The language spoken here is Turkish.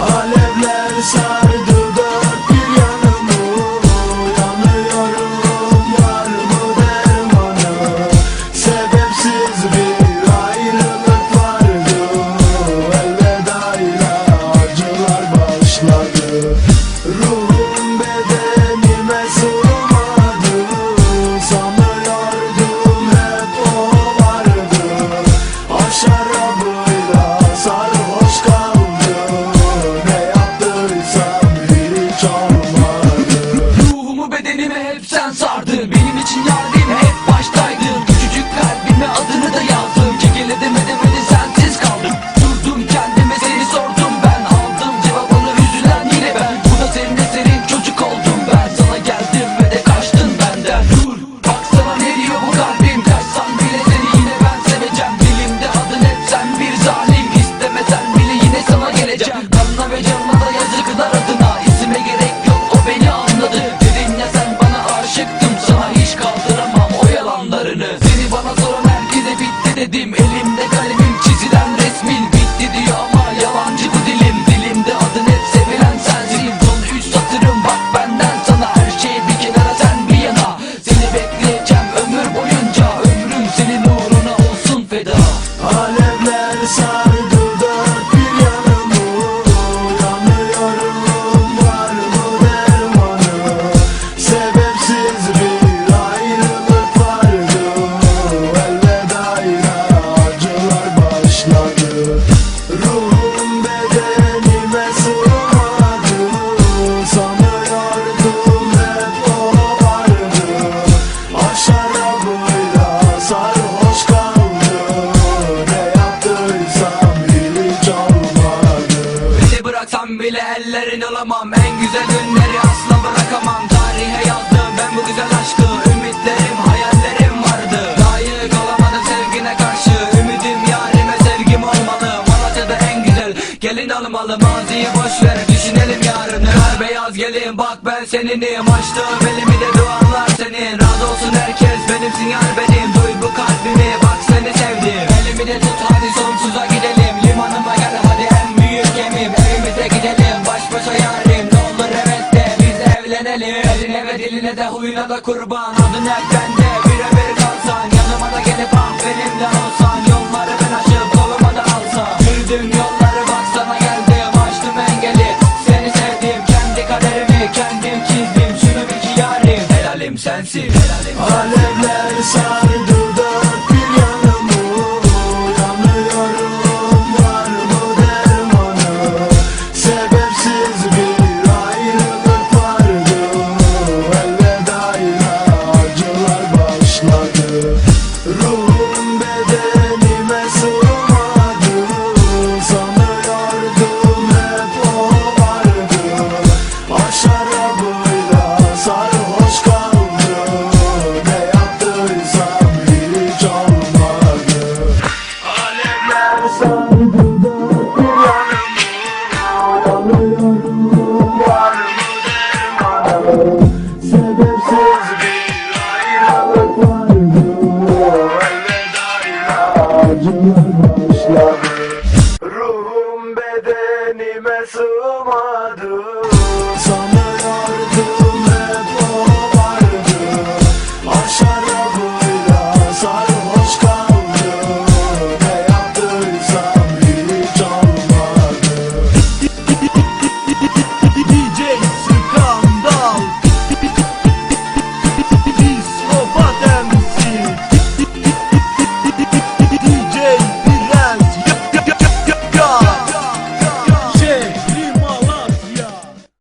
Alevler şah bıraksam bile ellerin alamam. En güzel günleri asla bırakamam. Tarihe yazdı ben bu güzel aşkı. Ümitlerim hayallerim vardı. Layık olamadım sevgine karşı. Ümidim yarime sevgim olmalı. Malatya'da en güzel gelin almalı. Maziyi boş ver düşünelim yarını Kar beyaz gelin bak ben seninim. Açtığım elimi de dualar senin. Razı olsun herkes benimsin yar benim. Duy bu kalbimi bak seni sevdim. Elimi de tut Kendime diline de huyuna da kurban. Adın hep bende birebir kalsan. Yanıma da gelip ah benimle olsan. Yolları ben açıp koluma da alsan. Sürdüğüm yolları bak sana geldim. Açtım engeli. Seni sevdim. Kendi kaderimi kendim çizdim. Şunu bil ki yarim. Helalim sensin. Helalim. Alevler sardı. সুমধুর